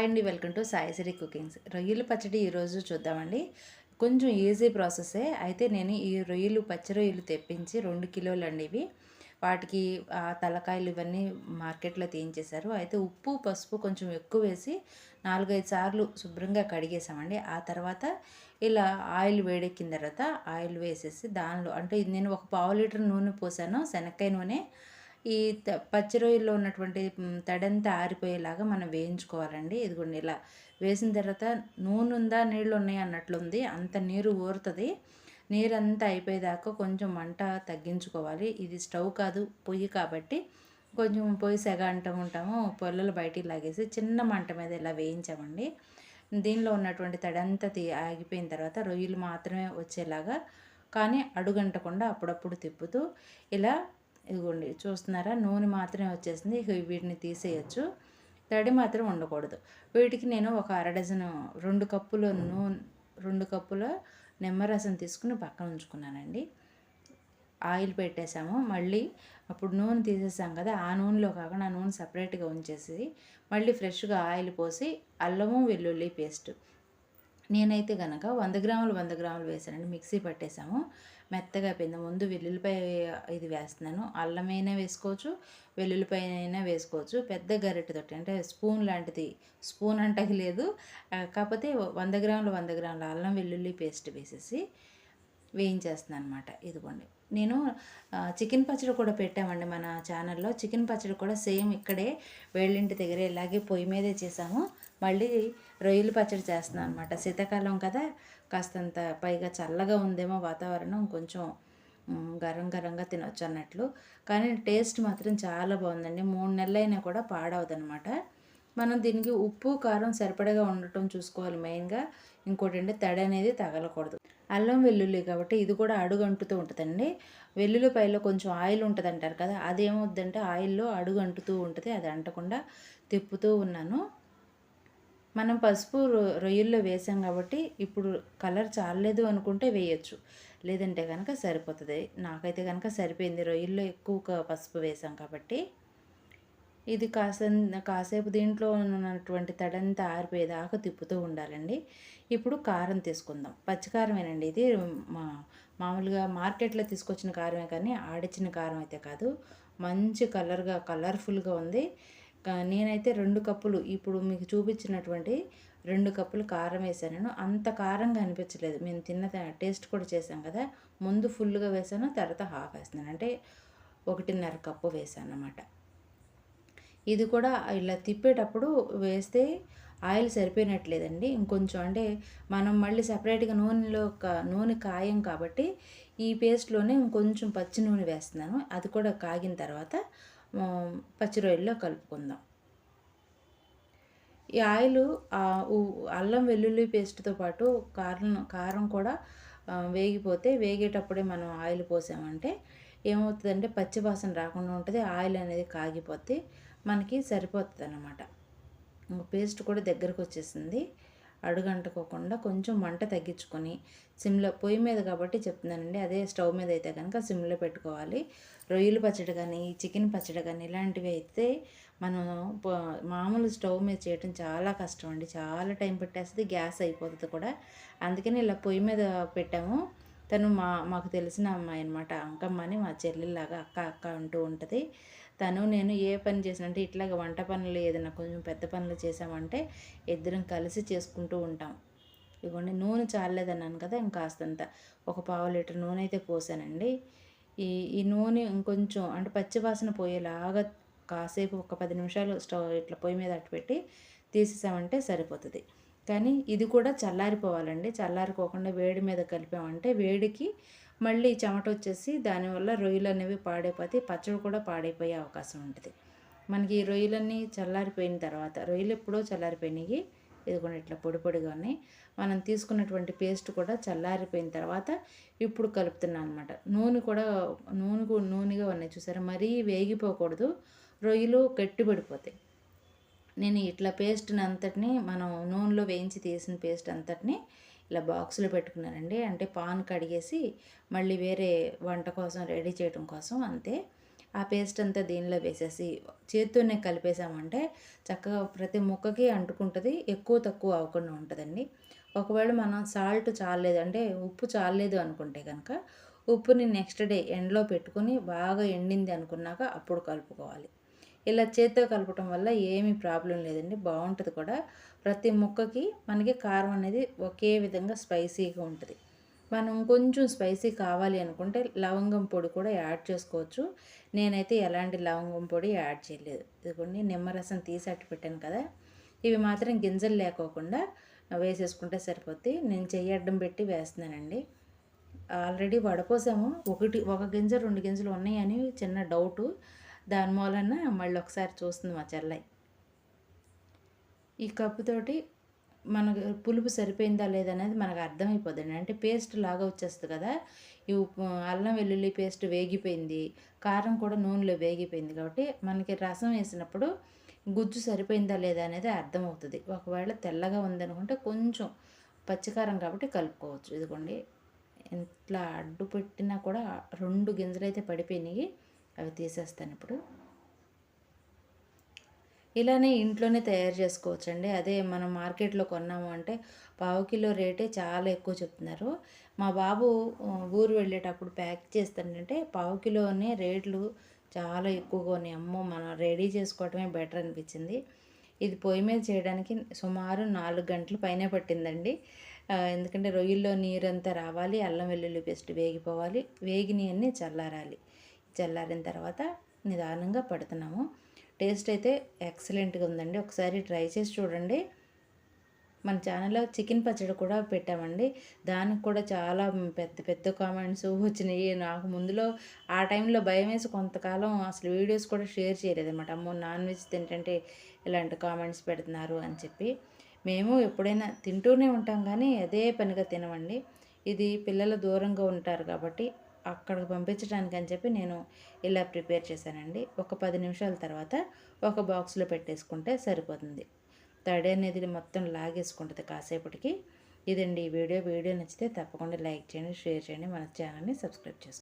Hi అండి welcome to Saisri cookings. రొయ్యలు పచ్చడి ఈరోజు చూద్దామండి. కొంచెం ఈజీ ప్రాసెసే. అయితే నేను ఈ రొయ్యలు పచ్చి రొయ్యలు తెప్పించి రెండు కిలోలు అండి ఇవి. వాటికి ఆ తలకాయలు ఇవన్నీ మార్కెట్లో తీయించేశారు. అయితే ఉప్పు పసుపు కొంచెం ఎక్కువ వేసి నాలుగైదు సార్లు శుభ్రంగా కడిగేసామండి ఆ తర్వాత ఇలా ఆయిల్ వేడెక్కిన తర్వాత ఆయిల్ వేసేసి దానిలో అంటే నేను ఒక పావు లీటర్ నూనె పోసాను శనక్కాయ నూనె. ఈ పచ్చి రొయ్యల్లో ఉన్నటువంటి తడంతా ఆరిపోయేలాగా మనం వేయించుకోవాలండి. ఇదిగోండి ఇలా వేసిన తర్వాత నూనె ఉందా నీళ్ళు ఉన్నాయి అన్నట్లుంది. అంత నీరు ఊరుతుంది. నీరంతా అయిపోయేదాకా కొంచెం మంట తగ్గించుకోవాలి. ఇది స్టవ్ కాదు పొయ్యి కాబట్టి కొంచెం పొయ్యి సెగ అంటూ ఉంటాము. పొల్లలు బయటికి లాగేసి చిన్న మంట మీద ఇలా వేయించామండి. దీనిలో ఉన్నటువంటి తడంతా తీ ఆగిపోయిన తర్వాత రొయ్యలు మాత్రమే వచ్చేలాగా కానీ అడుగంటకుండా అప్పుడప్పుడు తిప్పుతూ ఇలా ఇదిగోండి చూస్తున్నారా? నూనె మాత్రమే వచ్చేసింది. ఇక వీటిని తీసేయచ్చు. తడి మాత్రం ఉండకూడదు. వీటికి నేను ఒక అర డజన్ రెండు కప్పుల నూనె రెండు కప్పుల నిమ్మరసం తీసుకుని పక్కన ఉంచుకున్నానండి. ఆయిల్ పెట్టేసాము మళ్ళీ అప్పుడు నూనె తీసేసాం కదా ఆ నూనెలో కాకుండా ఆ నూనె సపరేట్గా ఉంచేసి మళ్ళీ ఫ్రెష్గా ఆయిల్ పోసి అల్లము వెల్లుల్లి పేస్ట్. నేనైతే కనుక వంద గ్రాములు వంద గ్రాములు వేసానండి మిక్సీ పట్టేసాము మెత్తగా అయిపోయింది. ముందు వెల్లుల్లిపాయ ఇది వేస్తున్నాను. అల్లమైనా వేసుకోవచ్చు వెల్లుల్లిపాయ అయినా వేసుకోవచ్చు. పెద్ద గరిటెతోటి అంటే స్పూన్ లాంటిది. స్పూన్ అంటకి లేదు. కాకపోతే వంద గ్రాములు వంద గ్రాముల అల్లం వెల్లుల్లి పేస్ట్ వేసేసి వేయించేస్తున్నాను అనమాట ఇదిగోండి. నేను చికెన్ పచ్చడి కూడా పెట్టామండి మన ఛానల్లో. చికెన్ పచ్చడి కూడా సేమ్ ఇక్కడే వేళ్ళింటి దగ్గర ఇలాగే పొయ్యి మీదే చేసాము. మళ్ళీ రొయ్యల పచ్చడి చేస్తున్నాను అనమాట శీతాకాలం కదా కాస్తంత పైగా చల్లగా ఉందేమో వాతావరణం కొంచెం గరం గరంగా తినొచ్చు అన్నట్లు. కానీ టేస్ట్ మాత్రం చాలా బాగుందండి. మూడు నెలలైనా కూడా పాడవదనమాట మనం దీనికి ఉప్పు కారం సరిపడగా ఉండటం చూసుకోవాలి మెయిన్గా. ఇంకోటి అంటే తడి అనేది తగలకూడదు. అల్లం వెల్లుల్లి కాబట్టి ఇది కూడా అడుగు అంటుతూ ఉంటుందండి వెల్లుల్లిపైలో కొంచెం ఆయిల్ ఉంటుంది అంటారు కదా అది ఏమవుద్దంటే ఆయిల్లో అడుగు అంటుతూ ఉంటుంది. అది అంటకుండా తిప్పుతూ ఉన్నాను. మనం పసుపు రొ- రొయ్యల్లో వేసాం కాబట్టి ఇప్పుడు కలర్ చాలలేదు అనుకుంటే వేయచ్చు. లేదంటే కనుక సరిపోతుంది. నాకైతే కనుక సరిపోయింది. రొయ్యల్లో ఎక్కువ పసుపు వేసాం కాబట్టి. ఇది కాసే కాసేపు దీంట్లో ఉన్నటువంటి తడంతా ఆరిపోయేదాకా తిప్పుతూ ఉండాలండి. ఇప్పుడు కారం తీసుకుందాం. పచ్చికారమేనండి ఇది. మా మామూలుగా మార్కెట్లో తీసుకొచ్చిన కారమే కానీ ఆడిచ్చిన కారం అయితే కాదు. మంచి కలర్గా కలర్ఫుల్గా ఉంది. నేనైతే రెండు కప్పులు ఇప్పుడు మీకు చూపించినటువంటి రెండు కప్పులు కారం వేసాను. నేను అంత కారంగా అనిపించలేదు. మేము తిన్న టేస్ట్ కూడా చేశాం కదా. ముందు ఫుల్గా వేసాను తర్వాత హాఫ్ వేస్తున్నాను. అంటే ఒకటిన్నర కప్పు వేసాను అన్నమాట. ఇది కూడా ఇలా తిప్పేటప్పుడు వేస్తే ఆయిల్ సరిపోయినట్లేదండి. ఇంకొంచెం అంటే మనం మళ్ళీ సపరేట్గా నూనెలో ఒక నూనె కాయం కాబట్టి ఈ పేస్ట్లోనే ఇంకొంచెం పచ్చి నూనె వేస్తున్నాను. అది కూడా కాగిన తర్వాత పచ్చి రొయ్యల్లో కలుపుకుందాం. ఈ ఆయిల్ అల్లం వెల్లుల్లి పేస్ట్తో పాటు కారం కారం కూడా వేగిపోతే వేగేటప్పుడే మనం ఆయిల్ పోసామంటే ఏమవుతుందంటే పచ్చి వాసన రాకుండా ఉంటుంది ఆయిల్ అనేది కాగిపోతే మనకి సరిపోతుంది అన్నమాట పేస్ట్ కూడా దగ్గరకు వచ్చేసింది అడుగంటుకోకుండా కొంచెం మంట తగ్గించుకొని సిమ్లో పొయ్యి మీద కాబట్టి చెప్తున్నానండి. అదే స్టవ్ మీద అయితే కనుక సిమ్లో పెట్టుకోవాలి. రొయ్యల పచ్చడి కానీ చికెన్ పచ్చడి కానీ ఇలాంటివి అయితే మనం మామూలు స్టవ్ మీద చేయటం చాలా కష్టం అండి. చాలా టైం పెట్టేస్తుంది గ్యాస్ అయిపోతుంది కూడా. అందుకని ఇలా పొయ్యి మీద పెట్టాము. తను మా మాకు తెలిసిన అమ్మాయి అనమాట అంకమ్మ అని మా చెల్లెల్లాగా అక్క అక్క అంటూ ఉంటుంది. తను నేను ఏ పని చేసినంటే ఇట్లాగ వంట పనులు ఏదైనా కొంచెం పెద్ద పనులు చేసామంటే ఇద్దరం కలిసి చేసుకుంటూ ఉంటాం. ఇవ్వండి నూనె చాలేదన్నాను కదా ఇంకాస్తంత. ఒక పావు లీటర్ నూనె అయితే పోసానండి. ఈ ఈ నూనె ఇంకొంచెం అంటే పచ్చి వాసన పోయేలాగా కాసేపు ఒక పది నిమిషాలు స్టవ్ ఇట్లా పొయ్యి మీద అట్టు పెట్టి తీసేసామంటే సరిపోతుంది. కానీ ఇది కూడా చల్లారిపోవాలండి. చల్లారిపోకుండా వేడి మీద కలిపామంటే వేడికి మళ్ళీ చెమట వచ్చేసి దానివల్ల రొయ్యలు అనేవి పాడైపోతే పచ్చడి కూడా పాడైపోయే అవకాశం ఉంటుంది. మనకి ఈ రొయ్యలన్నీ చల్లారిపోయిన తర్వాత రొయ్యలు ఎప్పుడో చల్లారిపోయినాయి. ఇదిగోండి ఇట్లా పొడి పొడిగా ఉన్నాయి. మనం తీసుకున్నటువంటి పేస్ట్ కూడా చల్లారిపోయిన తర్వాత ఇప్పుడు కలుపుతున్నాను అనమాట నూనె కూడా నూనె నూనెగా ఉన్నాయి చూసారా? మరీ వేగిపోకూడదు. రొయ్యలు గట్టిపడిపోతాయి. నేను ఇట్లా పేస్ట్ని అంతటిని మనం నూనెలో వేయించి తీసిన పేస్ట్ అంతటిని ఇలా బాక్స్లో పెట్టుకున్నానండి. అంటే పాన్ కడిగేసి మళ్ళీ వేరే వంట కోసం రెడీ చేయడం కోసం అంతే. ఆ పేస్ట్ అంతా దీనిలో వేసేసి చేత్తోనే కలిపేసామంటే చక్కగా ప్రతి ముక్కకి అంటుకుంటుంది ఎక్కువ తక్కువ అవ్వకుండా ఉంటుందండి. ఒకవేళ మనం సాల్ట్ చాలేదు అంటే ఉప్పు చాలేదు అనుకుంటే కనుక ఉప్పుని నెక్స్ట్ డే ఎండలో పెట్టుకొని బాగా ఎండింది అనుకున్నాక అప్పుడు కలుపుకోవాలి. ఇలా చేత్తో కలపటం వల్ల ఏమీ ప్రాబ్లం లేదండి బాగుంటుంది కూడా. ప్రతి ముక్కకి మనకి కారం అనేది ఒకే విధంగా స్పైసీగా ఉంటుంది. మనం కొంచెం స్పైసీ కావాలి అనుకుంటే లవంగం పొడి కూడా యాడ్ చేసుకోవచ్చు. నేనైతే ఎలాంటి లవంగం పొడి యాడ్ చేయలేదు. ఇదిగోండి నిమ్మరసం తీసి అట్టు పెట్టాను కదా. ఇవి మాత్రం గింజలు లేకోకుండా వేసేసుకుంటే సరిపోద్ది. నేను చెయ్యి అడ్డం పెట్టి వేస్తున్నానండి. ఆల్రెడీ వడపోసాము. ఒకటి ఒక గింజ రెండు గింజలు ఉన్నాయని చిన్న డౌటు. దాని మూలన మళ్ళీ ఒకసారి చూస్తుంది మా చెల్లై. ఈ కప్పుతోటి మనకు పులుపు సరిపోయిందా లేదనేది మనకు అర్థమైపోతుంది అంటే పేస్ట్ లాగా వచ్చేస్తుంది కదా. ఈ అల్లం వెల్లుల్లి పేస్ట్ వేగిపోయింది. కారం కూడా నూనెలో వేగిపోయింది కాబట్టి మనకి రసం వేసినప్పుడు గుజ్జు సరిపోయిందా లేదా అనేది అర్థమవుతుంది. ఒకవేళ తెల్లగా ఉందనుకుంటే కొంచెం పచ్చికారం కాబట్టి కలుపుకోవచ్చు. ఇదిగోండి ఇట్లా అడ్డు పెట్టినా కూడా రెండు గింజలు అయితే పడిపోయినాయి. అవి తీసేస్తాను ఇప్పుడు ఇలానే ఇంట్లోనే తయారు చేసుకోవచ్చండి. అదే మనం మార్కెట్లో కొన్నాము అంటే పావు కిలో రేటే చాలా ఎక్కువ చెప్తున్నారు. మా బాబు ఊరు వెళ్ళేటప్పుడు ప్యాక్ చేస్తానంటే పావు కిలోనే రేట్లు చాలా ఎక్కువగా ఉన్నాయి. అమ్మో మనం రెడీ చేసుకోవటమే బెటర్ అనిపించింది. ఇది పొయ్యి మీద చేయడానికి సుమారు నాలుగు గంటల పైనే పట్టిందండి. ఎందుకంటే రొయ్యల్లో నీరంతా రావాలి అల్లం వెల్లుల్లి పేస్ట్ వేగిపోవాలి వేగినవన్నీ చల్లారాలి. చల్లారిన తర్వాత నిదానంగా పడుతున్నాము. టేస్ట్ అయితే ఎక్సలెంట్గా ఉందండి. ఒకసారి ట్రై చేసి చూడండి. మన ఛానల్లో చికెన్ పచ్చడి కూడా పెట్టామండి. దానికి కూడా చాలా పెద్ద పెద్ద కామెంట్స్ వచ్చినాయి. నాకు ముందులో ఆ టైంలో భయం వేసి కొంతకాలం అసలు వీడియోస్ కూడా షేర్ చేయలేదన్నమాట. అమ్మో నాన్ వెజ్ తింటే ఇలాంటి కామెంట్స్ పెడుతున్నారు అని చెప్పి. మేము ఎప్పుడైనా తింటూనే ఉంటాం కానీ అదే పనిగా తినమండి. ఇది పిల్లలు దూరంగా ఉంటారు కాబట్టి అక్కడికి పంపించడానికి అని చెప్పి నేను ఇలా ప్రిపేర్ చేశానండి. ఒక పది నిమిషాల తర్వాత ఒక బాక్స్లో పెట్టేసుకుంటే సరిపోతుంది. తడి అనేది మొత్తం లాగేసుకుంటుంది కాసేపటికి. ఇదండి ఈ వీడియో. వీడియో నచ్చితే తప్పకుండా లైక్ చేయండి షేర్ చేయండి. మన ఛానల్ని సబ్స్క్రైబ్ చేసుకోండి.